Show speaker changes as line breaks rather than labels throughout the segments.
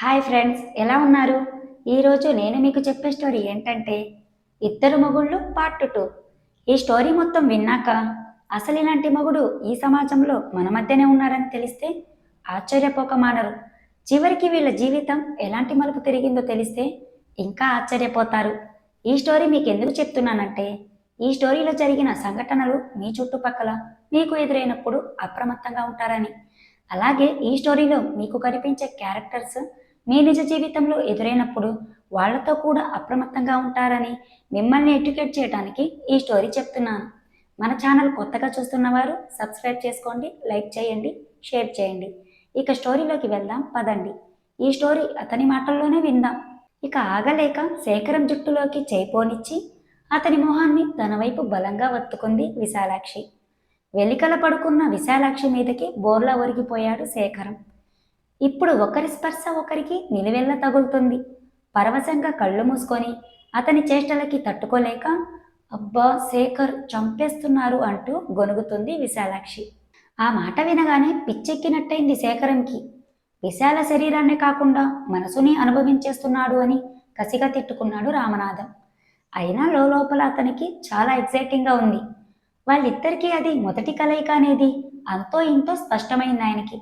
Hi friends ఎలా ఉన్నారు? ఈరోజు నేను మీకు చెప్పే స్టోరీ ఏంటంటే ఇద్దరు మొగుళ్ళు పార్ట్ టూ ఈ స్టోరీ మొత్తం విన్నాక అసలు ఇలాంటి మొగుడు ఈ సమాజంలో మన మధ్యనే ఉన్నారని తెలిస్తే ఆశ్చర్యపోక మానరు చివరికి వీళ్ళ జీవితం ఎలాంటి మలుపు తిరిగిందో తెలిస్తే ఇంకా ఆశ్చర్యపోతారు. ఈ స్టోరీ మీకు ఎందుకు చెప్తున్నానంటే ఈ స్టోరీలో జరిగిన సంఘటనలు మీ చుట్టుపక్కల మీకు ఎదురైనప్పుడు అప్రమత్తంగా ఉంటారని. అలాగే ఈ స్టోరీలో మీకు కనిపించే క్యారెక్టర్స్ మీ నిజ జీవితంలో ఎదురైనప్పుడు వాళ్ళతో కూడా అప్రమత్తంగా ఉంటారని మిమ్మల్ని ఎడ్యుకేట్ చేయడానికి ఈ స్టోరీ చెప్తున్నాను. మన ఛానల్ కొత్తగా చూస్తున్న వారు సబ్స్క్రైబ్ చేసుకోండి లైక్ చేయండి షేర్ చేయండి. ఇక స్టోరీలోకి వెళ్దాం పదండి. ఈ స్టోరీ అతని మాటల్లోనే విందాం. ఇక ఆగలేక శేఖరం జుట్టులోకి చేయిపోనిచ్చి అతని మొహాన్ని తన వైపు బలంగా వత్తుకుంది విశాలాక్షి. వెలికల పడుకున్న విశాలాక్షి మీదకి బోర్లా ఒరిగిపోయాడు శేఖరం. ఇప్పుడు ఒకరి స్పర్శ ఒకరికి నిలువెల్ల తగులుతుంది. పరవశంగా కళ్ళు మూసుకొని అతని చేష్టలకి తట్టుకోలేక అబ్బా శేఖర్ చంపేస్తున్నారు అంటూ గొనుగుతుంది విశాలాక్షి. ఆ మాట వినగానే పిచ్చెక్కినట్టయింది శేఖరంకి. విశాల శరీరాన్నే కాకుండా మనసుని అనుభవించేస్తున్నాడు అని కసిగా తిట్టుకున్నాడు రామనాథం. అయినా లోపల అతనికి చాలా ఎగ్జైటింగ్గా ఉంది. వాళ్ళిద్దరికీ అది మొదటి కలయిక అనేది అంతో ఇంతో స్పష్టమైంది ఆయనకి.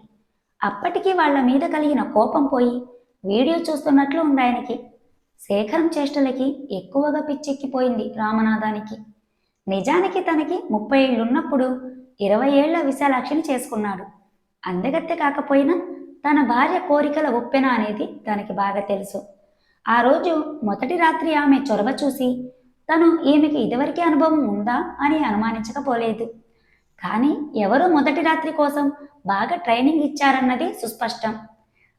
అప్పటికి వాళ్ళ మీద కలిగిన కోపం పోయి వీడియో చూస్తున్నట్లు ఉంది శేఖరం చేష్టలకి ఎక్కువగా పిచ్చెక్కిపోయింది రామనాథానికి. నిజానికి తనకి ముప్పై ఏళ్ళున్నప్పుడు ఇరవై ఏళ్ళ విశాలాక్షిని చేసుకున్నాడు. అందగత్తె కాకపోయినా తన భార్య కోరికల ఉప్పెన అనేది తనకి బాగా తెలుసు. ఆ రోజు మొదటి రాత్రి ఆమె చొరవ చూసి తను ఈమెకి ఇదివరకే అనుభవం ఉందా అని అనుమానించకపోలేదు. కానీ ఎవరు మొదటి రాత్రి కోసం బాగా ట్రైనింగ్ ఇచ్చారన్నది సుస్పష్టం.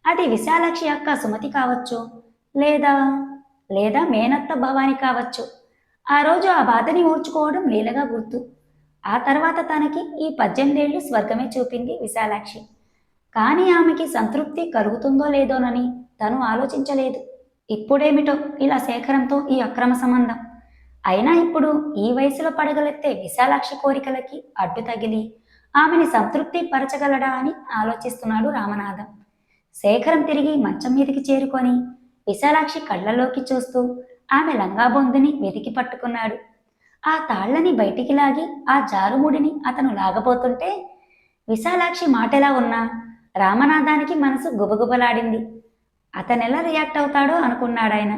అది విశాలాక్షి యొక్క సుమతి కావచ్చు లేదా లేదా మేనత్త భవాని కావచ్చు. ఆ రోజు ఆ బాధని ఊడ్చుకోవడం లీలగా గుర్తు. ఆ తర్వాత తనకి ఈ పద్దెనిమిదేళ్ళు స్వర్గమే చూపింది విశాలాక్షి. కానీ ఆమెకి సంతృప్తి కలుగుతుందో లేదోనని తను ఆలోచించలేదు. ఇప్పుడేమిటో ఇలా శేఖరంతో ఈ అక్రమ సంబంధం. అయినా ఇప్పుడు ఈ వయసులో పడగలెత్తే విశాలాక్షి కోరికలకి అడ్డు తగిలి ఆమెని సంతృప్తి పరచగలడా అని ఆలోచిస్తున్నాడు రామనాథం. శేఖరం తిరిగి మంచం మీదకి చేరుకొని విశాలాక్షి కళ్ళలోకి చూస్తూ ఆమె లంగాబొందుని వెతికి పట్టుకున్నాడు. ఆ తాళ్ళని బయటికి లాగి ఆ జారుముడిని అతను లాగబోతుంటే విశాలాక్షి మాటెలా ఉన్నా రామనాథానికి మనసు గుబగుబలాడింది. అతనెలా రియాక్ట్ అవుతాడో అనుకున్నాడాయన.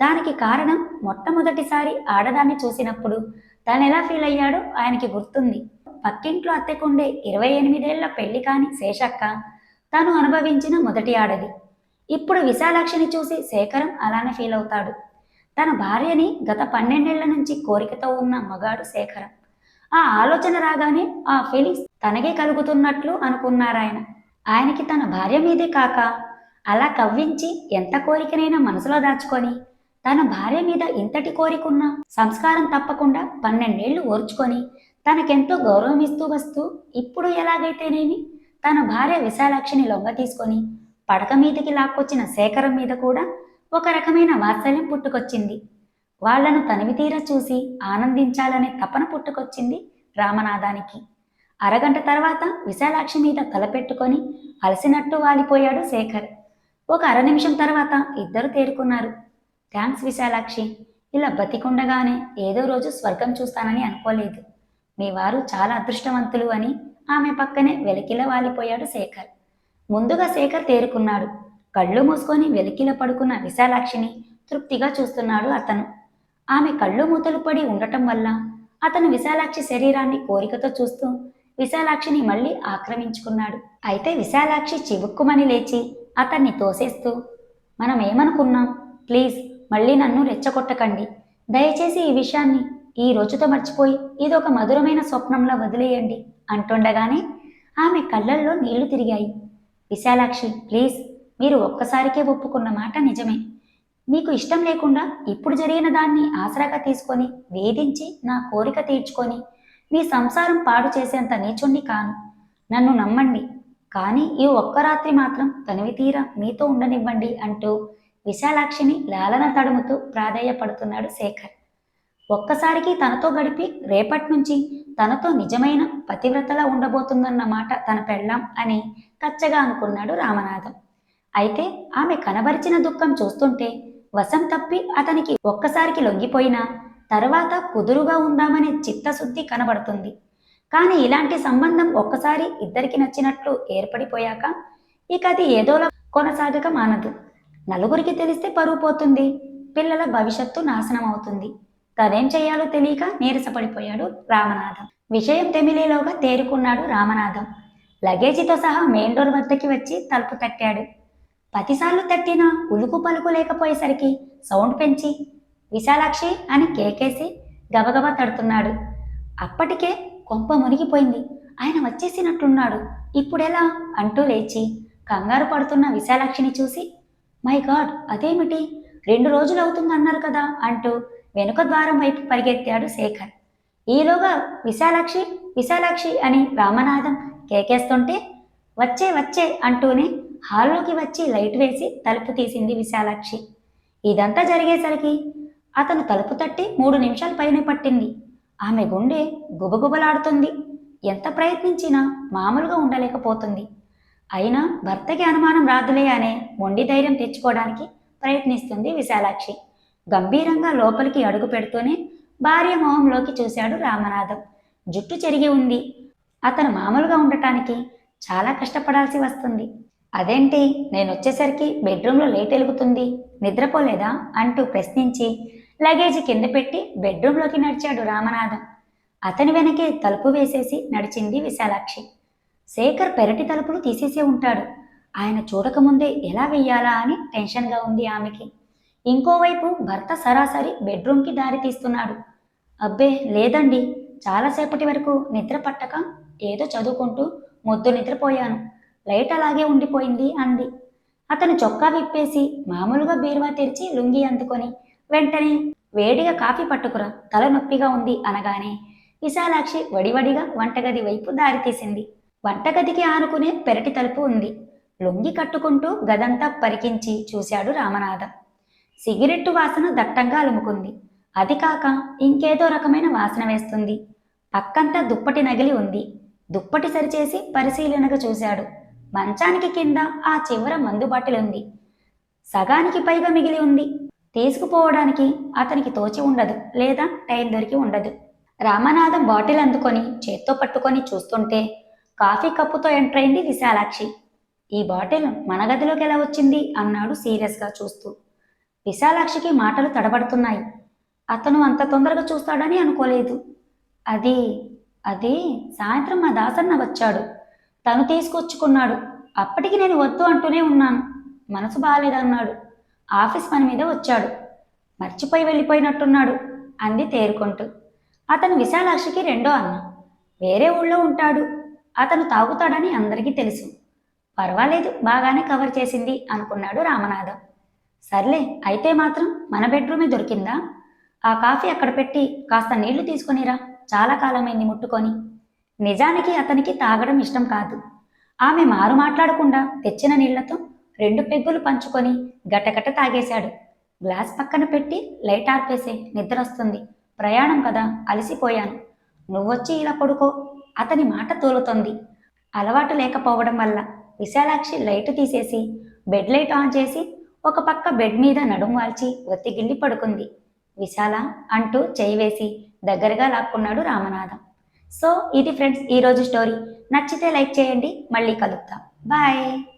దానికి కారణం మొట్టమొదటిసారి ఆడదాన్ని చూసినప్పుడు తను ఎలా ఫీల్ అయ్యాడో ఆయనకి గుర్తుంది. పక్కింట్లో అత్తెకుండే ఇరవై ఎనిమిదేళ్ళ పెళ్ళి కాని శేషక్క తాను అనుభవించిన మొదటి ఆడది. ఇప్పుడు విశాలాక్షిని చూసి శేఖరం అలానే ఫీల్ అవుతాడు. తన భార్యని గత పన్నెండేళ్ళ నుంచి కోరికతో ఉన్న మగాడు శేఖరం. ఆ ఆలోచన రాగానే ఆ ఫీలింగ్స్ తనకే కలుగుతున్నట్లు అనుకున్నారాయన. ఆయనకి తన భార్య మీదే కాక అలా కవ్వించి ఎంత కోరికనైనా మనసులో దాచుకొని తన భార్య మీద ఇంతటి కోరికున్న సంస్కారం తప్పకుండా పన్నెండేళ్ళు ఓర్చుకొని తనకెంతో గౌరవం ఇస్తూ వస్తూ ఇప్పుడు ఎలాగైతేనేమి? తన భార్య విశాలాక్షిని లొంగ తీసుకొని పడక మీదకి లాక్కొచ్చిన శేఖరం మీద కూడా ఒక రకమైన వాత్సల్యం పుట్టుకొచ్చింది. వాళ్ళను తనివి తీరా చూసి ఆనందించాలనే తపన పుట్టుకొచ్చింది రామనాథానికి. అరగంట తర్వాత విశాలాక్షి మీద తలపెట్టుకొని అలసినట్టు వాలిపోయాడు శేఖర్. ఒక అర నిమిషం తర్వాత ఇద్దరు తేరుకున్నారు. థ్యాంక్స్ విశాలాక్షి. ఇలా బతికుండగానే ఏదో రోజు స్వర్గం చూస్తానని అనుకోలేదు. మీ వారు చాలా అదృష్టవంతులు అని ఆమె పక్కనే వెలికిల వాలిపోయాడు శేఖర్. ముందుగా శేఖర్ తేరుకున్నాడు. కళ్ళు మూసుకొని వెలికిల పడుకున్న విశాలాక్షిని తృప్తిగా చూస్తున్నాడు అతను. ఆమె కళ్ళు మూతలు పడి ఉండటం వల్ల అతను విశాలాక్షి శరీరాన్ని కోరికతో చూస్తూ విశాలాక్షిని మళ్ళీ ఆక్రమించుకున్నాడు. అయితే విశాలాక్షి చివుక్కుమని లేచి అతన్ని తోసేస్తూ మనం ఏమనుకున్నాం ప్లీజ్ మళ్ళీ నన్ను రెచ్చగొట్టకండి. దయచేసి ఈ విషయాన్ని ఈ రోజుతో మర్చిపోయి ఇది ఒక మధురమైన స్వప్నంలా వదిలేయండి అంటుండగానే ఆమె కళ్ళల్లో నీళ్ళు తిరిగాయి. విశాలాక్షి ప్లీజ్ మీరు ఒక్కసారికే ఒప్పుకున్న మాట నిజమే. మీకు ఇష్టం లేకుండా ఇప్పుడు జరిగిన దాన్ని ఆసరాగా తీసుకొని వేధించి నా కోరిక తీర్చుకొని మీ సంసారం పాడు చేసేంత నీచుండి కాను. నన్ను నమ్మండి. కానీ ఈ ఒక్క రాత్రి మాత్రం తనివి తీరా మీతో ఉండనివ్వండి అంటూ విశాలాక్షిని లాలన తడుముతూ ప్రాధేయపడుతున్నాడు శేఖర్. ఒక్కసారికి తనతో గడిపి రేపటి నుంచి తనతో నిజమైన పతివ్రతలా ఉండబోతుందన్న మాట తన పెళ్ళాం అని కచ్చగా అనుకున్నాడు రామనాథం. అయితే ఆమె కనబరిచిన దుఃఖం చూస్తుంటే వశం తప్పి అతనికి ఒక్కసారికి లొంగిపోయినా తర్వాత కుదురుగా ఉందామనే చిత్తశుద్ధి కనబడుతుంది. కానీ ఇలాంటి సంబంధం ఒక్కసారి ఇద్దరికి నచ్చినట్లు ఏర్పడిపోయాక ఇక అది ఏదోలా కొనసాగక మానదు. నలుగురికి తెలిస్తే పరువు పోతుంది. పిల్లల భవిష్యత్తు నాశనం అవుతుంది. తదేం చేయాలో తెలియక నీరసపడిపోయాడు రామనాథం. విషయం తెమిలేలోగా తేరుకున్నాడు రామనాథం. లగేజీతో సహా మెయిన్ డోర్ వద్దకి వచ్చి తలుపు తట్టాడు. పదిసార్లు తట్టినా ఉలుకు పలుకు లేకపోయేసరికి సౌండ్ పెంచి విశాలాక్షి అని కేకేసి గబగబా తడుతున్నాడు. అప్పటికే కొంప మునిగిపోయింది. ఆయన వచ్చేసినట్లున్నాడు ఇప్పుడెలా? అంటూ లేచి కంగారు పడుతున్న విశాలాక్షిని చూసి మై గాడ్ అదేమిటి? రెండు రోజులు అవుతుంది అన్నారు కదా అంటూ వెనుక ద్వారం వైపు పరిగెత్తాడు శేఖర్. ఈలోగా విశాలాక్షి విశాలాక్షి అని రామనాథం కేకేస్తుంటే వచ్చే వచ్చే అంటూనే హాల్లోకి వచ్చి లైట్ వేసి తలుపు తీసింది విశాలాక్షి. ఇదంతా జరిగేసరికి అతను తలుపు తట్టి మూడు నిమిషాల పైనే పట్టింది. ఆమె గుండె గుబగుబలాడుతుంది. ఎంత ప్రయత్నించినా మామూలుగా ఉండలేకపోతుంది. అయినా భర్తకి అనుమానం రాదులే అనే మొండి ధైర్యం తెచ్చుకోవడానికి ప్రయత్నిస్తుంది విశాలాక్షి. గంభీరంగా లోపలికి అడుగు పెడుతూనే భార్య మొహంలోకి చూశాడు రామనాథం. జుట్టు చెరిగి ఉంది. అతను మామూలుగా ఉండటానికి చాలా కష్టపడాల్సి వస్తుంది. అదేంటి? నేను వచ్చేసరికి బెడ్రూమ్లో లేట్ వెలుగుతుంది. నిద్రపోలేదా? అంటూ ప్రశ్నించి లగేజ్ కింద పెట్టి బెడ్రూమ్లోకి నడిచాడు రామనాథం. అతని వెనకే తలుపు వేసేసి నడిచింది విశాలాక్షి. శేఖర్ పెరటి తలుపులు తీసేసే ఉంటాడు. ఆయన చూడకముందే ఎలా వెయ్యాలా అని టెన్షన్గా ఉంది ఆమెకి. ఇంకోవైపు భర్త సరాసరి బెడ్రూమ్కి దారి తీస్తున్నాడు. అబ్బే లేదండి. చాలాసేపటి వరకు నిద్ర పట్టక ఏదో చదువుకుంటూ మొద్దు నిద్రపోయాను. లైట్ అలాగే ఉండిపోయింది అంది. అతను చొక్కా విప్పేసి మామూలుగా బీరువా తెరిచి లుంగి అందుకొని వెంటనే వేడిగా కాఫీ పట్టుకురా. తల నొప్పిగా ఉంది అనగానే విశాలాక్షి వడివడిగా వంటగది వైపు దారి తీసింది. వంటగదికి ఆనుకునే పెరటి తలుపు ఉంది. లొంగి కట్టుకుంటూ గదంతా పరికించి చూశాడు రామనాథ. సిగరెట్టు వాసన దట్టంగా అలుముకుంది. అది కాక ఇంకేదో రకమైన వాసన వేస్తుంది. పక్కంతా దుప్పటి నగిలి ఉంది. దుప్పటి సరిచేసి పరిశీలనగా చూశాడు. మంచానికి కింద ఆ చివర మందు బాటిల్ ఉంది. సగానికి పైగా మిగిలి ఉంది. తీసుకుపోవడానికి అతనికి తోచి ఉండదు లేదా టైం దొరికి ఉండదు. రామనాథం బాటిల్ అందుకొని చేత్తో పట్టుకొని చూస్తుంటే కాఫీ కప్పుతో ఎంటర్ అయింది విశాలాక్షి. ఈ బాటిల్ మన గదిలోకి ఎలా వచ్చింది? అన్నాడు సీరియస్గా చూస్తూ. విశాలాక్షికి మాటలు తడబడుతున్నాయి. అతను అంత తొందరగా చూస్తాడని అనుకోలేదు. అది అది సాయంత్రం మా దాసన్న వచ్చాడు. తను తీసుకొచ్చుకున్నాడు. అప్పటికి నేను వద్దు అంటూనే ఉన్నాను. మనసు బాగాలేదన్నాడు. ఆఫీస్ పని మీద వచ్చాడు. మర్చిపోయి వెళ్ళిపోయినట్టున్నాడు అంది తేరుకుంటూ. అతను విశాలాక్షికి రెండో అన్న. వేరే ఊళ్ళో ఉంటాడు. అతను తాగుతాడని అందరికీ తెలుసు. పర్వాలేదు బాగానే కవర్ చేసింది అనుకున్నాడు రామనాథం. సర్లే అయితే మాత్రం మన బెడ్రూమే దొరికిందా? ఆ కాఫీ అక్కడ పెట్టి కాస్త నీళ్ళు తీసుకొనిరా చాలా కాలమైంది ముట్టుకొని. నిజానికి అతనికి తాగడం ఇష్టం కాదు. ఆమె మారు మాట్లాడకుండా తెచ్చిన నీళ్ళతో రెండు పెగ్గులు పంచుకొని గటగట తాగేశాడు. గ్లాస్ పక్కన పెట్టి లైట్ ఆర్పేసే నిద్ర వస్తుంది ప్రయాణం కదా అలసిపోయాను. నువ్వొచ్చి ఇలా పడుకో. అతని మాట తోలుతోంది. అలవాటు లేకపోవడం వల్ల విశాలాక్షి లైట్ తీసేసి బెడ్ లైట్ ఆన్ చేసి ఒక పక్క బెడ్ మీద నడుం వాల్చి ఒత్తిగిల్లి పడుకుంది. విశాల అంటూ చేయి వేసి దగ్గరగా లాక్కున్నాడు రామనాథం. సో ఇది ఫ్రెండ్స్ ఈరోజు స్టోరీ. నచ్చితే లైక్ చేయండి. మళ్ళీ కలుద్దాం. బాయ్.